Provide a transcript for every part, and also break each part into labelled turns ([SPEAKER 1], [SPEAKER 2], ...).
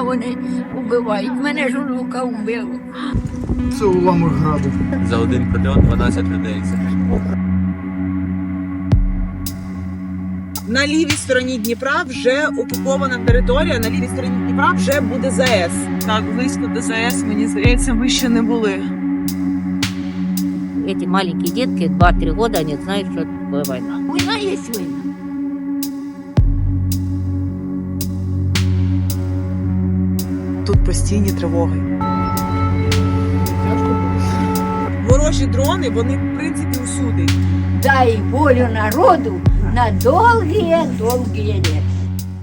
[SPEAKER 1] онука вони вбивають. Мене ж онука вбило.
[SPEAKER 2] Це уламок граду.
[SPEAKER 3] За один прильот 12 людей.
[SPEAKER 4] На лівій стороні Дніпра вже окупована територія. На лівій стороні Дніпра вже буде ЗАЕС. Так, близько до ЗАЕС, мені здається, ми ще не були.
[SPEAKER 5] Эти маленькие детки, 2-3 года, они знают, что это такое война.
[SPEAKER 1] Війна є війна.
[SPEAKER 4] Постійні тривоги. Ворожі дрони, вони в принципі усюди.
[SPEAKER 1] Дай волю народу на довгі, довгі літа.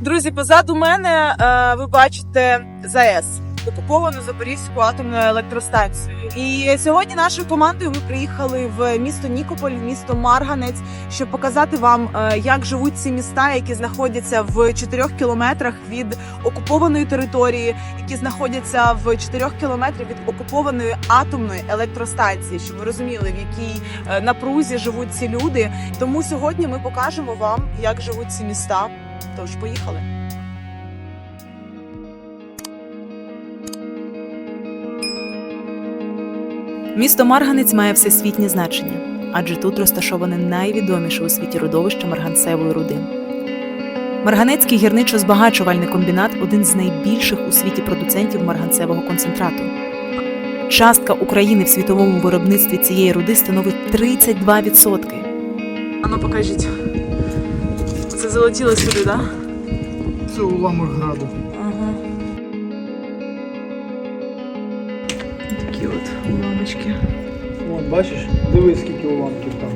[SPEAKER 4] Друзі, позаду мене е, ви бачите ЗАЕС. Окуповану Запорізьку атомну електростанцію. І сьогодні нашою командою ми приїхали в місто Нікополь, в місто Марганець, щоб показати вам, е, як живуть ці міста, які знаходяться в 4 кілометрах від окупованої території, які знаходяться в 4 кілометрах від окупованої атомної електростанції, щоб ви розуміли, в якій е, напрузі живуть ці люди. Тому сьогодні ми покажемо вам, як живуть ці міста. Тож поїхали.
[SPEAKER 6] Місто Марганець має всесвітнє значення, адже тут розташоване найвідоміше у світі родовище марганцевої руди. Марганецький гірничо-збагачувальний комбінат один з найбільших у світі продуцентів марганцевого концентрату. Частка України в світовому виробництві цієї руди становить 32%.
[SPEAKER 4] Ану, покажіть. Це залетіло сюди, так?
[SPEAKER 2] Це уламок граду.
[SPEAKER 4] Уламочки.
[SPEAKER 2] От, бачиш, дивись, скільки уламків там.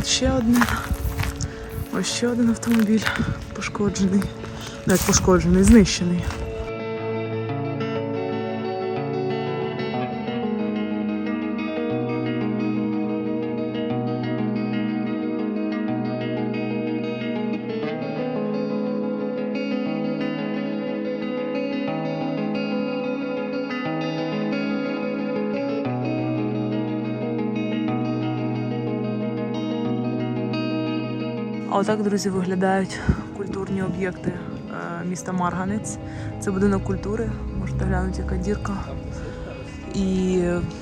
[SPEAKER 4] От ще одне. Ось ще один автомобіль пошкоджений. Як пошкоджений, знищений. Отак, друзі, виглядають культурні об'єкти е, міста Марганець. Це будинок культури. Можете глянути, яка дірка. І,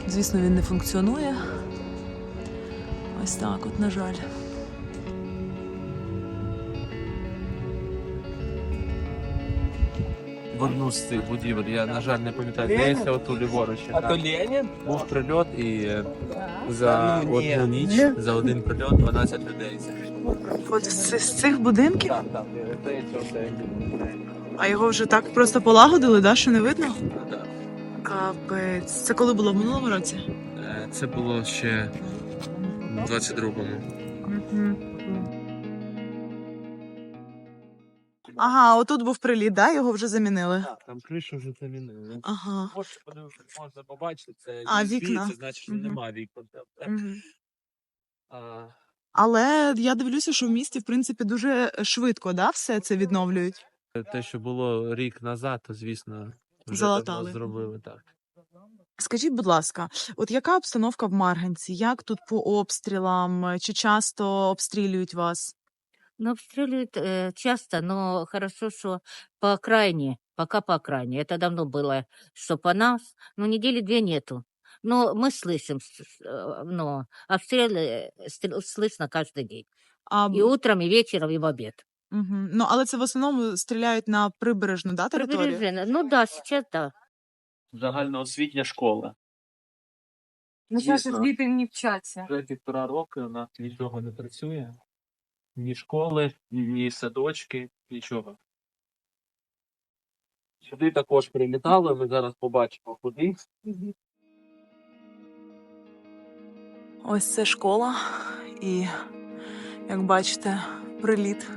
[SPEAKER 4] звісно, він не функціонує. Ось так, от, на жаль.
[SPEAKER 3] В одну з цих будівель, я, на жаль, не пам'ятаю, здається, оту ліворуч. А то Ленін? Був прильот і е, за одну ніч, за один прильот 12 людей.
[SPEAKER 4] От з, з цих будинків,
[SPEAKER 3] Так, так, здається, оце.
[SPEAKER 4] а його вже так просто полагодили, да, що не видно?
[SPEAKER 3] Так.
[SPEAKER 4] Капець. Це коли було в минулому році?
[SPEAKER 3] Е, Це було ще в 22-му.
[SPEAKER 4] Ага, отут був приліт, да? Його вже замінили.
[SPEAKER 3] Так, там кришу вже замінили.
[SPEAKER 4] Ага.
[SPEAKER 3] Можете подивитися, можна побачити, це
[SPEAKER 4] А,
[SPEAKER 3] USB,
[SPEAKER 4] вікна.
[SPEAKER 3] це значить, що
[SPEAKER 4] Мгм.
[SPEAKER 3] немає вікон.
[SPEAKER 4] Мгм.
[SPEAKER 3] А,
[SPEAKER 4] Але я дивлюся, що в місті, в принципі, дуже швидко, да, все це відновлюють.
[SPEAKER 3] те, що було рік назад, то звісно, вже
[SPEAKER 4] Залатали.
[SPEAKER 3] зробили так.
[SPEAKER 4] Скажіть, будь ласка, от яка обстановка в Марганці? Як тут по обстрілам? Чи часто обстрілюють вас?
[SPEAKER 5] Ну, обстреливают э, часто, но хорошо, что по окраине, пока по окраине. Это давно было, что по нас, но недели две нету. Но мы слышим, с- с- э, но обстрелы э, стр- слышно каждый день.
[SPEAKER 4] А,
[SPEAKER 5] И утром, и вечером, и в обед.
[SPEAKER 4] угу. Ну, але це в основному стріляють на прибережну да, територію?
[SPEAKER 5] Прибережная. Ну да, сейчас да.
[SPEAKER 3] Загальноосвітня школа.
[SPEAKER 7] Ну, зараз ж
[SPEAKER 3] Дійсно.
[SPEAKER 7] діти не вчаться.
[SPEAKER 3] Вже півтора роки у нас нічого не працює. Ні школи, ні садочки, нічого. Сюди також прилітали, ми зараз побачимо куди.
[SPEAKER 4] Ось це школа, і як бачите, приліт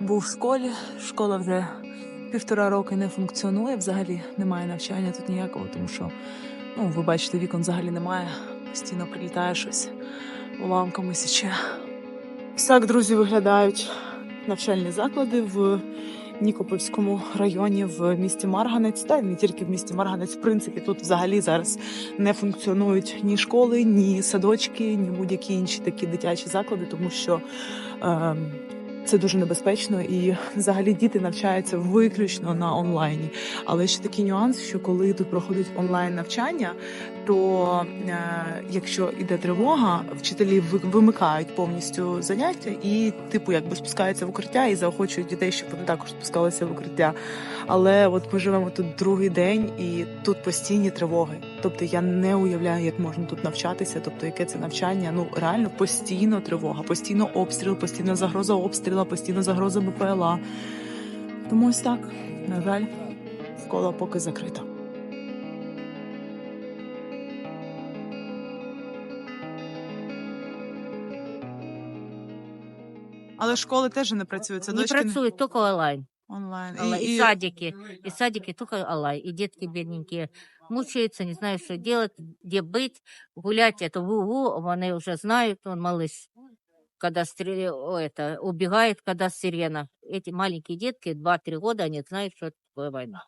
[SPEAKER 4] був в школі. Школа вже півтора роки не функціонує. Взагалі немає навчання тут ніякого, тому що ну, ви бачите, вікон взагалі немає. Постійно прилітає щось уламками січе. Так, друзі, виглядають навчальні заклади в Нікопольському районі в місті Марганець, та не тільки в місті Марганець. В принципі, тут взагалі зараз не функціонують ні школи, ні садочки, ні будь-які інші такі дитячі заклади, тому що е, це дуже небезпечно і взагалі діти навчаються виключно на онлайні. Але ще такий нюанс, що коли тут проходить онлайн навчання, то е, якщо іде тривога, вчителі ви- вимикають повністю заняття і, типу, якби спускаються в укриття і заохочують дітей, щоб вони також спускалися в укриття. Але от ми живемо тут другий день, і тут постійні тривоги. Тобто я не уявляю, як можна тут навчатися. Тобто, яке це навчання? Ну реально постійно тривога, постійно обстріл, постійно загроза обстріла, постійно загроза БПЛА. Тому ось так, на жаль, школа поки закрита. Але школи теж не працюють.
[SPEAKER 5] Не працует, только онлайн.
[SPEAKER 4] онлайн.
[SPEAKER 5] Онлайн. И, садики. И садики только онлайн. И детки бедненькие мучаются, не знают, что делать, где быть. Гулять это в углу, они уже знают, он малыш, когда стрел... о, это, убегает, когда сирена. Эти маленькие детки, 2-3 года, они знают, что это такое война.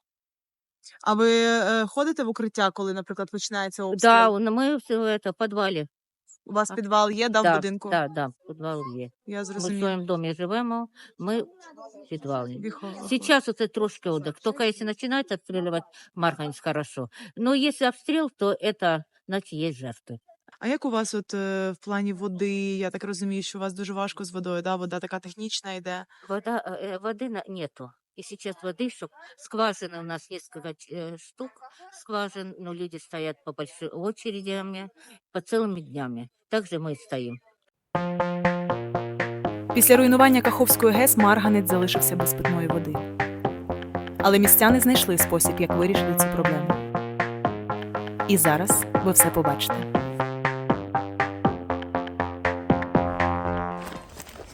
[SPEAKER 4] А ви е, ходите в укриття, коли, наприклад, починається обстріл?
[SPEAKER 5] Да, у- мы все это в подвале.
[SPEAKER 4] У вас підвал є, да, в
[SPEAKER 5] да,
[SPEAKER 4] будинку?
[SPEAKER 5] Да, да, подвал є.
[SPEAKER 4] Я
[SPEAKER 5] Ми в
[SPEAKER 4] зрозуміла.
[SPEAKER 5] своєму домі живемо, ми в підвалі.
[SPEAKER 4] Віхова.
[SPEAKER 5] Сейчас это трошки отдых. Только если начинают обстреливать Марганец, хорошо. Но если обстрел, то это, значит, есть жертвы.
[SPEAKER 4] А як у вас от е, в плані води? Я так розумію, що у вас дуже важко з водою, да? Вода така технічна йде.
[SPEAKER 5] Вода, э, воды на- нету. И сейчас воды, чтоб скважины у нас несколько э, штук скважин, но люди стоят по большой очередями, по целыми днями. Также мы и стоим.
[SPEAKER 6] Після руйнування Каховської ГЕС Марганець залишився без питної води. Але містяни знайшли спосіб, як вирішити цю проблему. І зараз ви все побачите.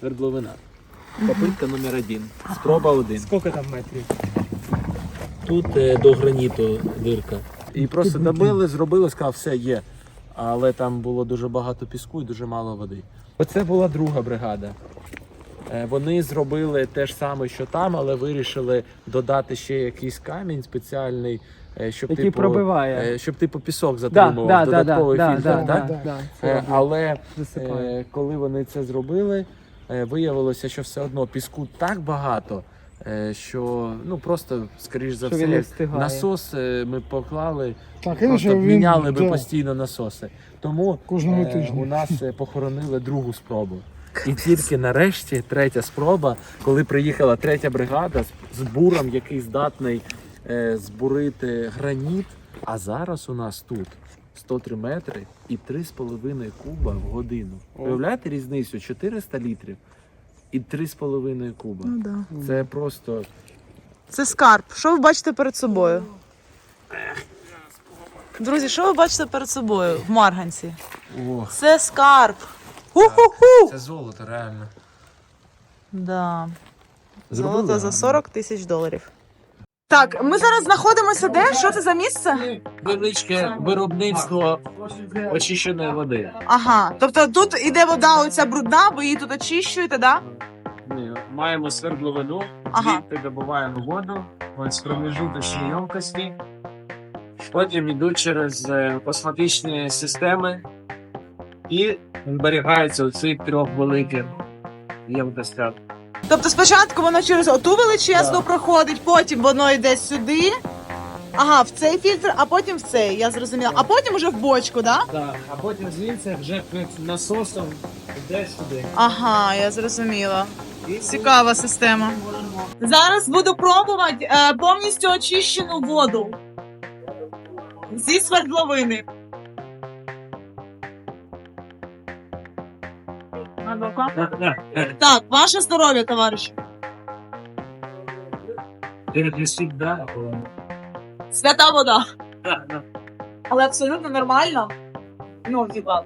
[SPEAKER 3] Свердловина. Попитка номер один. Спроба один.
[SPEAKER 2] Скільки там метрів?
[SPEAKER 3] Тут е, до граніту дирка. І просто добили, зробили, сказав, все є. Але там було дуже багато піску і дуже мало води. Оце була друга бригада. Е, Вони зробили те ж саме, що там, але вирішили додати ще якийсь камінь спеціальний, е, щоб
[SPEAKER 8] Який
[SPEAKER 3] типу,
[SPEAKER 8] пробиває.
[SPEAKER 3] е, щоб типу пісок затримував,
[SPEAKER 8] да, да, да,
[SPEAKER 3] додатковий фільтр.
[SPEAKER 8] да, да, да.
[SPEAKER 3] Е, Але Е, коли вони це зробили, виявилося, що все одно піску так багато, е, що ну просто, скоріш за
[SPEAKER 8] Що
[SPEAKER 3] все, насос е, ми поклали,
[SPEAKER 2] Так,
[SPEAKER 3] просто міняли би постійно насоси. Тому
[SPEAKER 2] Кожного
[SPEAKER 3] е,
[SPEAKER 2] тижня.
[SPEAKER 3] у нас е, похоронили другу спробу. І тільки нарешті третя спроба, коли приїхала третя бригада з, з буром, який здатний е, збурити граніт. А зараз у нас тут 103 метри і 3,5 куба в годину. Уявляєте різницю? 400 літрів і 3,5 куба.
[SPEAKER 4] Ну, да.
[SPEAKER 3] Це просто
[SPEAKER 4] Це скарб. Що ви бачите перед собою? Друзі, що ви бачите перед собою в Марганці?
[SPEAKER 3] ох,
[SPEAKER 4] Це скарб. Ху-ху-ху!
[SPEAKER 3] це золото реально.
[SPEAKER 4] Да. Золото за 40 тисяч доларів. Так, ми зараз знаходимося де? Що це за місце?
[SPEAKER 3] Невеличке виробництво очищеної води.
[SPEAKER 4] Ага. Тобто тут іде вода оця брудна, ви її тут очищуєте, да?
[SPEAKER 9] Ні, маємо свердловину,
[SPEAKER 4] Ага.
[SPEAKER 9] звідти добуваємо воду, ось промежуточні ємкості. Потім йдуть через е, осматичні системи і зберігаються у цих трьох великих ємкостях.
[SPEAKER 4] Тобто спочатку воно через оту величезну
[SPEAKER 9] Да.
[SPEAKER 4] проходить, потім воно йде сюди. Ага, в цей фільтр, а потім в цей, я зрозуміла. А потім уже в бочку, да?
[SPEAKER 9] Так, а потім звідси вже під насосом йде сюди.
[SPEAKER 4] Ага, я зрозуміла. Цікава система. Зараз буду пробувати е, повністю очищену воду зі свердловини. Так, ваше здоров'я, товариш. Свята вода. Але абсолютно нормально. Ну, типа.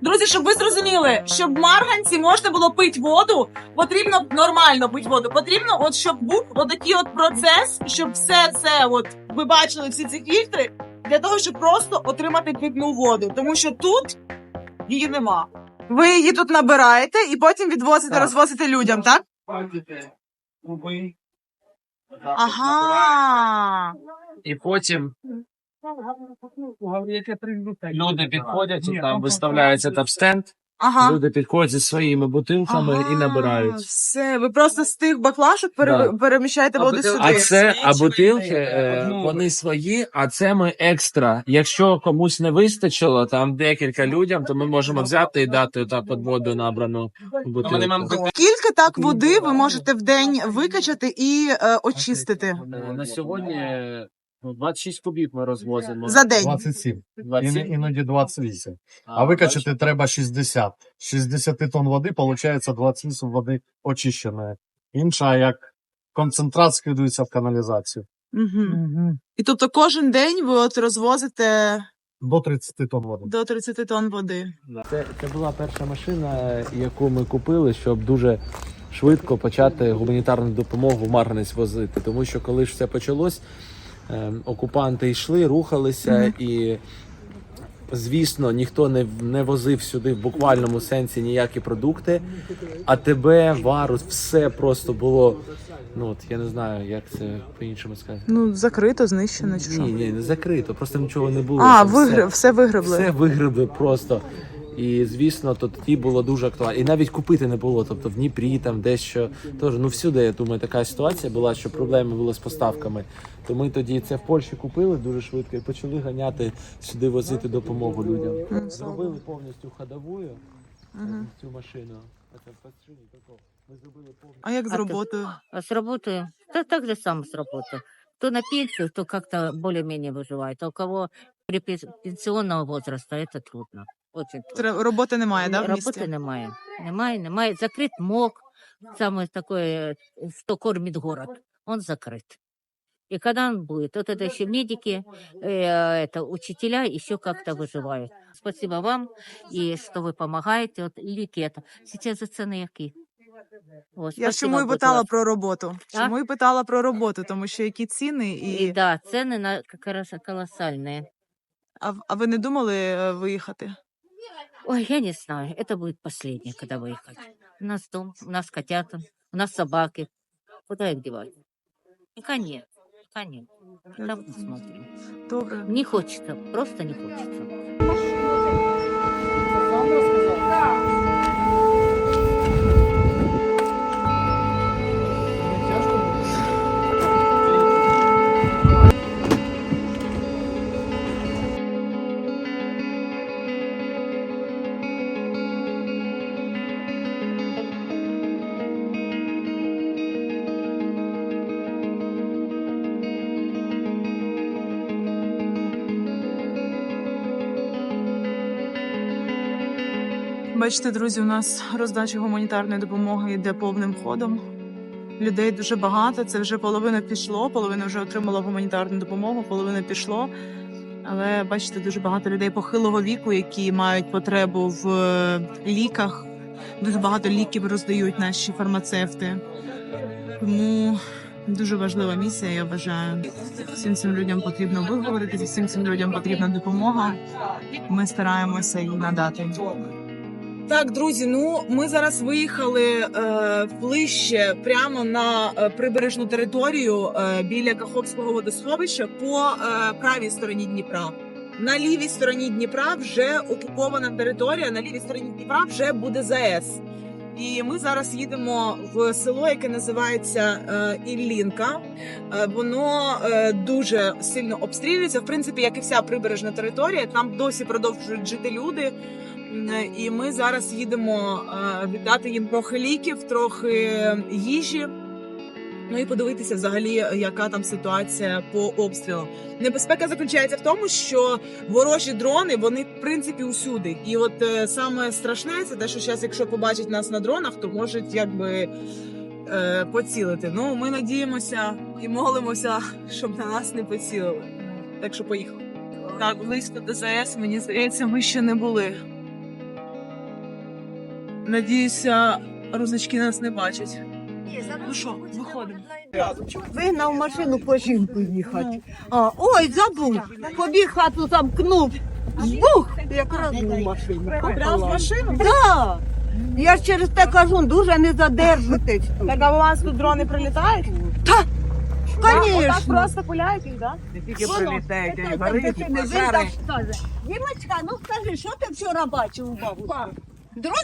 [SPEAKER 4] Друзі, щоб ви зрозуміли, щоб в Марганці можна було пити воду, потрібно нормально пити воду. Потрібно, от щоб був от такий от процес, щоб все це, от ви бачили всі ці фільтри, для того, щоб просто отримати питну воду. Тому що тут її нема. Ви її тут набираєте і потім відвозите,
[SPEAKER 9] Так.
[SPEAKER 4] розвозите людям, так?
[SPEAKER 9] Бачите, куби
[SPEAKER 4] Ага.
[SPEAKER 9] І потім люди підходять, і там виставляється там стенд,
[SPEAKER 4] Ага.
[SPEAKER 9] люди підходять зі своїми бутилками і набирають.
[SPEAKER 4] Все, ви просто з тих баклашок пере...
[SPEAKER 9] Да.
[SPEAKER 4] переміщаєте воду сюди.
[SPEAKER 9] А це а бутилки е, вони свої, а це ми екстра. Якщо комусь не вистачило, там декілька людям, то ми можемо взяти і дати так от воду набрану в бутилку.
[SPEAKER 4] Скільки так води ви можете в день викачати і е, очистити
[SPEAKER 9] Е, На сьогодні ну, 26 кубів ми розвозимо.
[SPEAKER 4] за день?
[SPEAKER 8] 27,
[SPEAKER 9] 27?
[SPEAKER 8] Ін- іноді 28. А викачати треба 60. 60 тонн води, виходить 28 води очищеної. Інша як концентрат скидується в каналізацію.
[SPEAKER 4] Угу. І тобто кожен день ви от розвозите
[SPEAKER 8] До 30 тонн води.
[SPEAKER 4] до 30 тонн води.
[SPEAKER 3] Це, це була перша машина, яку ми купили, щоб дуже швидко почати гуманітарну допомогу в Марганець возити. Тому що коли ж все почалось, окупанти йшли, рухалися і. Звісно, ніхто не, не возив сюди в буквальному сенсі ніякі продукти. А тебе, варус, все просто було. Ну от я не знаю, як це по-іншому сказати.
[SPEAKER 4] Ну, закрито, знищено чи
[SPEAKER 3] Ні, ні, не закрито, просто нічого не було.
[SPEAKER 4] А,
[SPEAKER 3] Там все-
[SPEAKER 4] все вигребли.
[SPEAKER 3] все вигребли просто. І звісно, то тоді було дуже актуально. І навіть купити не було. Тобто в Дніпрі там дещо теж. Ну всюди, я думаю, така ситуація була, що проблеми були з поставками. То ми тоді це в Польщі купили дуже швидко і почали ганяти сюди возити допомогу людям. Зробили повністю ходовую
[SPEAKER 4] Мгм.
[SPEAKER 3] цю машину. А це посередині такого. Ми зробили повністю.
[SPEAKER 4] А як з
[SPEAKER 5] А ти-
[SPEAKER 4] роботою?
[SPEAKER 5] А с работы? Да так же самое с работы. Кто на пенсию, то как-то более-менее выживает. А у кого при пен- пенсионного возраста это трудно. Очень трудно.
[SPEAKER 4] Тре- Роботи немає, да, в
[SPEAKER 5] Роботи
[SPEAKER 4] місті?
[SPEAKER 5] немає. Немає, немає. Закрит МОК, самый такой, э, что кормит город. Он закрыт. И когда он будет? Вот это еще медики, э, это учителя еще как-то выживают. Спасибо вам, и что вы помогаете. Вот лики это. Сейчас за цены які. Вот,
[SPEAKER 4] Я ж
[SPEAKER 5] спасибо,
[SPEAKER 4] чому і
[SPEAKER 5] будь
[SPEAKER 4] питала
[SPEAKER 5] ласка.
[SPEAKER 4] про роботу.
[SPEAKER 5] А?
[SPEAKER 4] Чому і питала про роботу, тому що які ціни
[SPEAKER 5] И
[SPEAKER 4] і.
[SPEAKER 5] да, цены на как раз колоссальные.
[SPEAKER 4] А, в- а ви не думали е, виїхати?
[SPEAKER 5] Ой, я не знаю, это будет последнее, когда выехать. У нас дом, у нас котята, у нас собаки. Куда их девать? Пока нет, пока нет. Там посмотрим.
[SPEAKER 4] Добре.
[SPEAKER 5] Не хочется, просто не хочется.
[SPEAKER 4] Бачите, друзі, у нас роздача гуманітарної допомоги йде повним ходом. Людей дуже багато. Це вже половина пішло, половина вже отримала гуманітарну допомогу, половина пішло. Але бачите, дуже багато людей похилого віку, які мають потребу в е, ліках. Дуже багато ліків роздають наші фармацевти. Тому дуже важлива місія, я вважаю. Всім цим людям потрібно виговоритися, всім цим людям потрібна допомога. Ми стараємося її надати. Так, друзі, ну ми зараз виїхали е, ближче прямо на е, прибережну територію е, біля Каховського водосховища по е, правій стороні Дніпра. На лівій стороні Дніпра вже окупована територія. На лівій стороні Дніпра вже буде ЗАЕС. І ми зараз їдемо в село, яке називається е, Іллінка. Е, воно дуже сильно обстрілюється. В принципі, як і вся прибережна територія. Там досі продовжують жити люди. М, І ми зараз їдемо е, віддати їм трохи ліків, трохи їжі. Ну і подивитися взагалі, яка там ситуація по обстрілам. Небезпека заключається в тому, що ворожі дрони вони в принципі усюди. І от е, саме страшне це те, що зараз, якщо побачать нас на дронах, то можуть якби е, поцілити. Ну ми надіємося і молимося, щоб на нас не поцілили. Так що поїхали. Так, близько до ЗАЕС, мені здається, ми ще не були. Надіюся, розочки нас не бачать. Ну що, виходимо.
[SPEAKER 1] Вигнав машину по жінку їхати. А, ой, забув. Побіг хату замкнув. Збух, якраз в машину.
[SPEAKER 4] Прямо в машину?
[SPEAKER 1] Да. Я ж через те кажу, дуже не задержуйтесь.
[SPEAKER 4] Так а у вас тут дрони прилітають?
[SPEAKER 10] Отак
[SPEAKER 1] Конечно.
[SPEAKER 10] просто пуляють їх, да?
[SPEAKER 1] Воно, це так, дитини, він так скаже. Дімочка, ну скажи, що ти вчора бачив у бабусі? Дрон?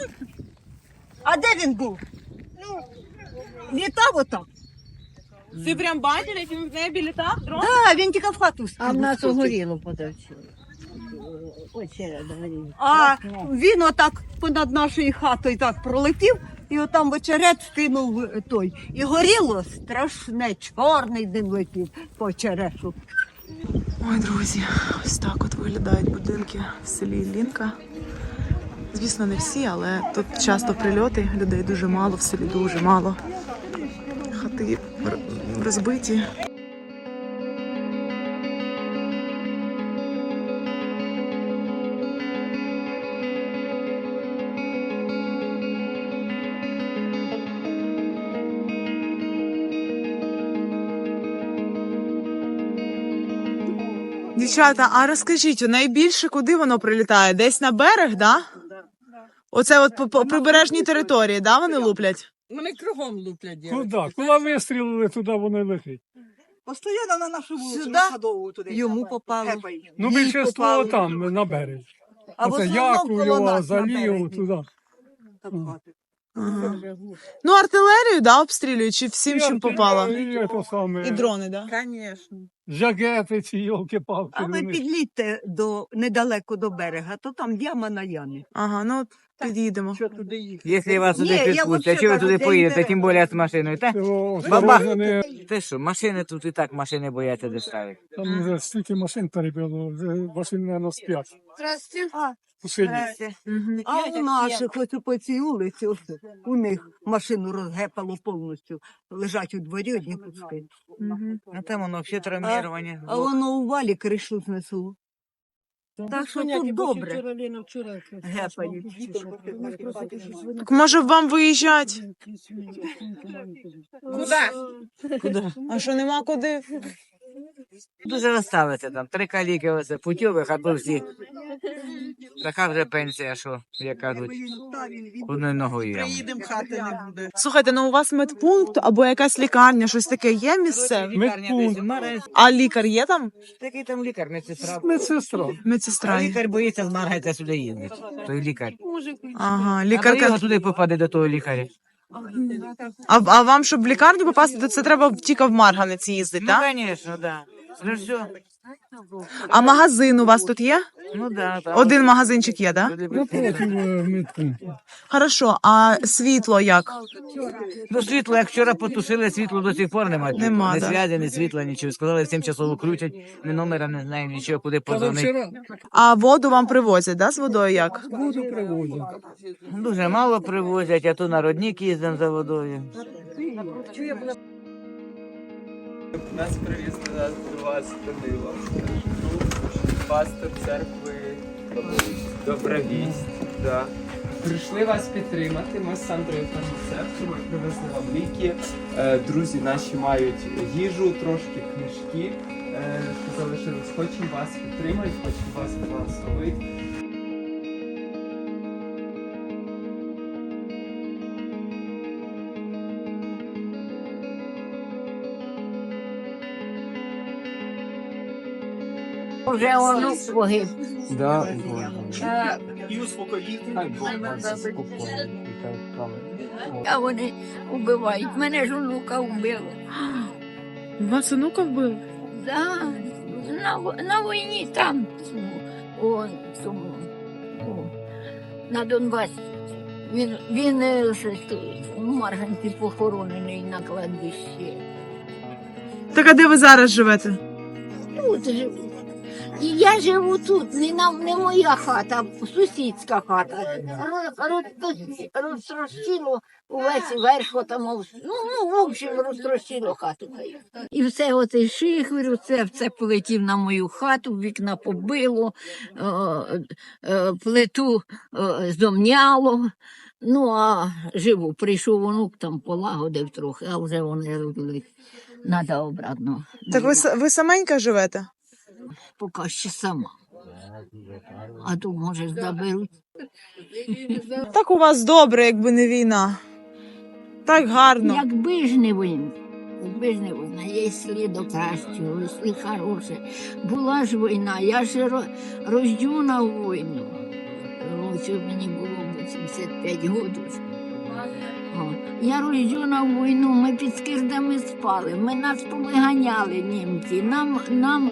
[SPEAKER 1] А де він був? Ну, літав отак.
[SPEAKER 10] Ти прям бачив, як він в небі літав? Дрон?
[SPEAKER 1] Так, він тільки в хату
[SPEAKER 2] А в нас
[SPEAKER 1] скочив.
[SPEAKER 2] угоріло подавчили. Ось ще говорили.
[SPEAKER 1] А він отак понад нашою хатою так пролетів, і отам в очерет скинув е, той. І горіло страшне, чорний дим летів по очерету.
[SPEAKER 4] Ой, друзі, ось так от виглядають будинки в селі Лінка. Звісно, не всі, але тут часто прильоти, людей дуже мало, в селі дуже мало. Хати розбиті. Дівчата, а розкажіть, найбільше куди воно прилітає? Десь на берег, да? Оце от по, по прибережній території, да, вони луплять?
[SPEAKER 1] Вони кругом луплять.
[SPEAKER 11] Куди? Куди вистрілили, туди воно й летить.
[SPEAKER 12] Постоянно на нашу вулицю,
[SPEAKER 1] Сюди?
[SPEAKER 12] на садову туди.
[SPEAKER 1] Йому попало.
[SPEAKER 11] Ну,
[SPEAKER 1] Їй
[SPEAKER 11] більшість
[SPEAKER 1] попало.
[SPEAKER 11] там, на.
[SPEAKER 1] А в
[SPEAKER 11] Оце
[SPEAKER 1] основному коло
[SPEAKER 11] Яковлева,
[SPEAKER 1] нас на
[SPEAKER 11] Заліву,
[SPEAKER 1] березі.
[SPEAKER 11] туди.
[SPEAKER 4] Ага. Ну, артилерію, да, обстрілюють, чи всім, чим попало?
[SPEAKER 11] І, то саме,
[SPEAKER 4] І дрони, да?
[SPEAKER 1] Звісно.
[SPEAKER 11] жагети ці, йолки-палки.
[SPEAKER 1] А ви
[SPEAKER 11] вони.
[SPEAKER 1] підлітьте до недалеко до берега, то там яма на ямі.
[SPEAKER 4] Ага, ну от під'їдемо.
[SPEAKER 1] Що туди їхати?
[SPEAKER 12] Якщо вас
[SPEAKER 1] Ні,
[SPEAKER 12] туди
[SPEAKER 1] я
[SPEAKER 12] підпустять,
[SPEAKER 1] вообще
[SPEAKER 12] а чого ви
[SPEAKER 1] кажу,
[SPEAKER 12] туди поїдете, тим більше з машиною, так?
[SPEAKER 11] Цього
[SPEAKER 12] Баба!
[SPEAKER 11] осторожно, не-
[SPEAKER 12] Ти що, машини тут і так машини бояться де.
[SPEAKER 11] Там вже стільки машин перебило, вже машин, мабуть, сп'ять.
[SPEAKER 1] Здрасте. А у наших ось по цій вулиці, ось, у них машину розгепало повністю. Лежать у дворі одні куски.
[SPEAKER 12] А там воно взагалі травмірування.
[SPEAKER 1] А воно у валі кришу знесло. Так що тут добре. Гепають.
[SPEAKER 4] Так може вам виїжджати?
[SPEAKER 12] Куди?
[SPEAKER 4] А що нема куди?
[SPEAKER 12] Дуже розставити там. Три каліки оце путьових, а всі. Така вже пенсія, що, як кажуть, одною ногою. я.
[SPEAKER 4] Слухайте, ну у вас медпункт або якась лікарня, щось таке є місцеве?
[SPEAKER 11] Медпункт.
[SPEAKER 4] А лікар є там?
[SPEAKER 12] Такий там лікар, медсестра.
[SPEAKER 11] Медсестра.
[SPEAKER 4] Медсестра.
[SPEAKER 12] А
[SPEAKER 4] є.
[SPEAKER 12] лікар боїться з Маргарита сюди їздить. Той лікар.
[SPEAKER 4] Ага,
[SPEAKER 12] Лікарка
[SPEAKER 4] лікарка.
[SPEAKER 12] туди попаде до того лікаря.
[SPEAKER 4] А, а вам, щоб в лікарню попасти, то це треба тільки в Марганець їздити,
[SPEAKER 12] Ну,
[SPEAKER 4] так?
[SPEAKER 12] звісно, да. Ну все.
[SPEAKER 4] А магазин у вас тут є?
[SPEAKER 12] Ну да, так.
[SPEAKER 4] Один магазинчик є,
[SPEAKER 11] е, медпункту.
[SPEAKER 4] Хорошо, а світло як?
[SPEAKER 12] Ну, світло, як вчора потушили, світло до сих пор немає.
[SPEAKER 4] Нема,
[SPEAKER 12] не
[SPEAKER 4] да.
[SPEAKER 12] зв'язі, не світла, нічого. Сказали, в 7 часов включать, ні номера не знаю, нічого, куди позвонити.
[SPEAKER 4] А воду вам привозять, да, з водою як?
[SPEAKER 11] воду привозять.
[SPEAKER 12] Дуже мало привозять, а то на родник їздимо за водою.
[SPEAKER 13] Нас привезли нас до вас Данило. Пастор церкви Добра вість. Да. Прийшли вас підтримати. Ми з Сандрою фармацевтом, ми привезли вам ліки. Е, Друзі наші мають їжу, трошки книжки. Е, що хочемо вас підтримати, хочемо вас благословити.
[SPEAKER 2] Вже воно погиб.
[SPEAKER 13] Да.
[SPEAKER 3] І успокоїти.
[SPEAKER 2] А вони вбивають. Мене ж онука вбили.
[SPEAKER 4] Вас онука вбив?
[SPEAKER 2] Да, на, на війні там, о, о, на Донбасі. Він, він е, в Марганці похоронений на кладбищі.
[SPEAKER 4] Так а де ви зараз живете?
[SPEAKER 2] Тут живу. Я живу тут, не, на, не моя хата, сусідська хата. Роз- роз- Розтрощило увесь верх, там, ну, ну, в общем, розтрощило хату. І все оцей шихвір, це, це полетів на мою хату, вікна побило, е, е, плиту е, зомняло. Ну, а живу, прийшов онук, там полагодив трохи, а вже вони робили. Надо обратно.
[SPEAKER 4] Так ви, ви саменька живете?
[SPEAKER 2] Поки ще сама. А то, може, заберуть.
[SPEAKER 4] Так у вас добре, якби не війна. Так гарно.
[SPEAKER 2] Якби ж не він, Якби ж не війна, є йшли до кращого, йшли хороше. Була ж війна, я ж ро- рождена в війну. Ось мені було 85 років. Я рождена в війну, ми під скирдами спали, ми нас повиганяли німці, нам, нам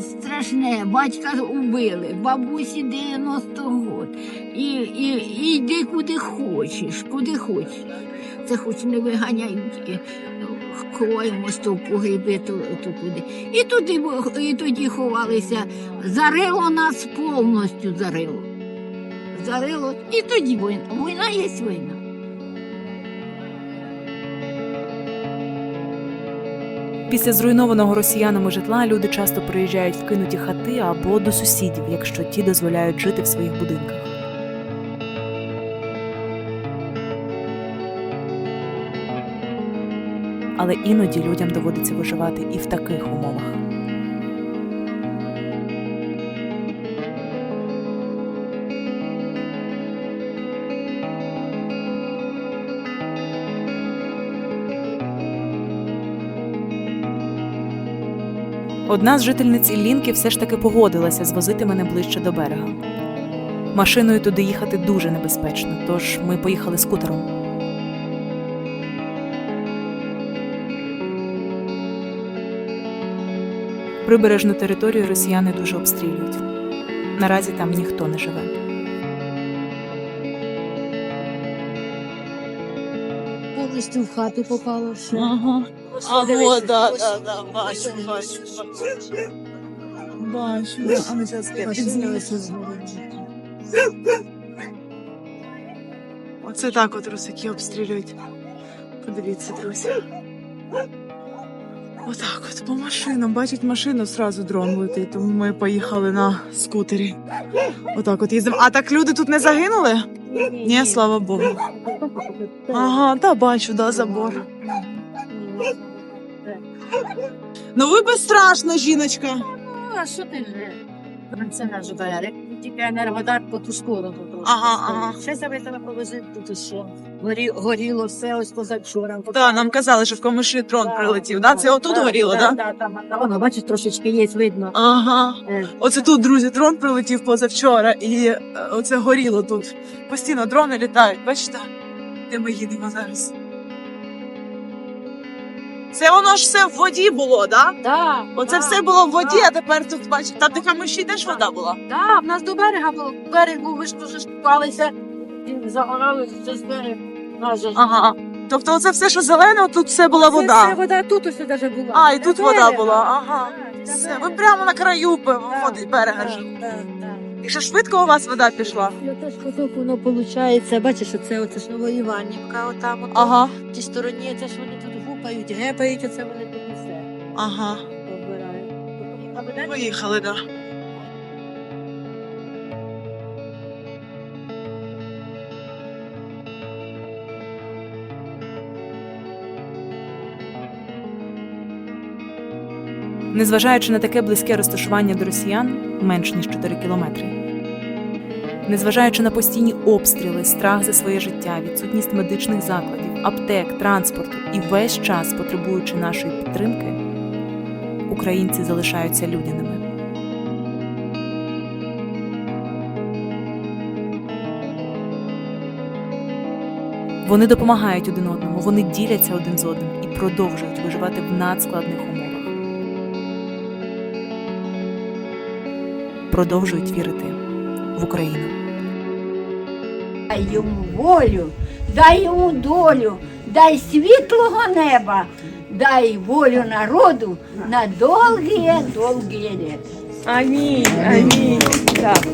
[SPEAKER 2] страшне, батька убили, бабусі 90 год. І, і, і йди куди хочеш, куди хочеш. Це хоч не виганяють, тільки ховаємось то в погріби, то, то куди. І, туди, і тоді ховалися. Зарило нас повністю зарило. Зарило. І тоді війна. Війна є війна.
[SPEAKER 6] Після зруйнованого росіянами житла люди часто приїжджають в кинуті хати або до сусідів, якщо ті дозволяють жити в своїх будинках. Але іноді людям доводиться виживати і в таких умовах. Одна з жительниць Іллінки все ж таки погодилася звозити мене ближче до берега. Машиною туди їхати дуже небезпечно, тож ми поїхали скутером. Прибережну територію росіяни дуже обстрілюють. Наразі там ніхто не живе.
[SPEAKER 2] Повністю в хату попало.
[SPEAKER 4] Ага. А, вот, да, да, да, бачу, бачу, бачу. А ми зараз
[SPEAKER 2] Подивилися згори.
[SPEAKER 4] Оце так от русаки обстрілюють. Подивіться, друзі. Отак от по машинам. Бачить машину, сразу дрон летить, тому ми поїхали на скутері. Отак от їздимо. А так люди тут не загинули? Ні, слава Богу. Ага, та бачу, да, забор. Ну ви безстрашна жіночка.
[SPEAKER 2] Ну, а що ти вже? Це наш берег. Тільки енергодар по ту сторону. трошки
[SPEAKER 4] Ага, ага.
[SPEAKER 2] Ще тебе повезли тут що. Горі, горіло все ось позавчора.
[SPEAKER 4] Так, нам казали, що в комиші дрон прилетів, да? Це отут горіло, да?
[SPEAKER 2] Так, так, так. Воно, бачиш, трошечки є, видно.
[SPEAKER 4] Ага.
[SPEAKER 2] Е,
[SPEAKER 4] Оце тут, друзі, дрон прилетів позавчора, і е, оце горіло тут. Постійно дрони літають, бачите? Де ми їдемо зараз? Це воно ж все в воді було, да?
[SPEAKER 2] Да,
[SPEAKER 4] Оце
[SPEAKER 2] да,
[SPEAKER 4] все було в воді,
[SPEAKER 2] да.
[SPEAKER 4] а тепер тут бачите, там де камиші теж вода була.
[SPEAKER 2] Так, в нас до берега було. Берег був, ви ж дуже шукалися. І загорали це з берег. Наш же ж.
[SPEAKER 4] Ага. Тобто оце все, що зелене, тут все була
[SPEAKER 2] Це
[SPEAKER 4] вода.
[SPEAKER 2] все вода тут ось даже була.
[SPEAKER 4] А, і тут вода
[SPEAKER 2] берега.
[SPEAKER 4] була, ага.
[SPEAKER 2] Да,
[SPEAKER 4] Все, ви прямо на краю
[SPEAKER 2] Да,
[SPEAKER 4] води берега
[SPEAKER 2] да,
[SPEAKER 4] жили.
[SPEAKER 2] да, да.
[SPEAKER 4] І що швидко у вас вода пішла?
[SPEAKER 2] І отож поток воно виходить, бачиш, оце оце ж Новоіванівка, отам, ото,
[SPEAKER 4] Ага,
[SPEAKER 2] в тій стороні, це ж вони тут гупають, гепають, оце вони тут усе
[SPEAKER 4] ага.
[SPEAKER 2] побирають. А ви далі?
[SPEAKER 4] Поїхали, да.
[SPEAKER 6] Незважаючи на таке близьке розташування до росіян менш ніж 4 кілометри. Незважаючи на постійні обстріли, страх за своє життя, відсутність медичних закладів, аптек, транспорту і весь час потребуючи нашої підтримки, українці залишаються людяними. Вони допомагають один одному, вони діляться один з одним і продовжують виживати в надскладних умовах. Продовжують вірити в Україну.
[SPEAKER 2] Дай йому волю, дай йому долю, дай світлого неба, дай волю народу на довгі, довгі літа.
[SPEAKER 4] Амінь, амінь. Так.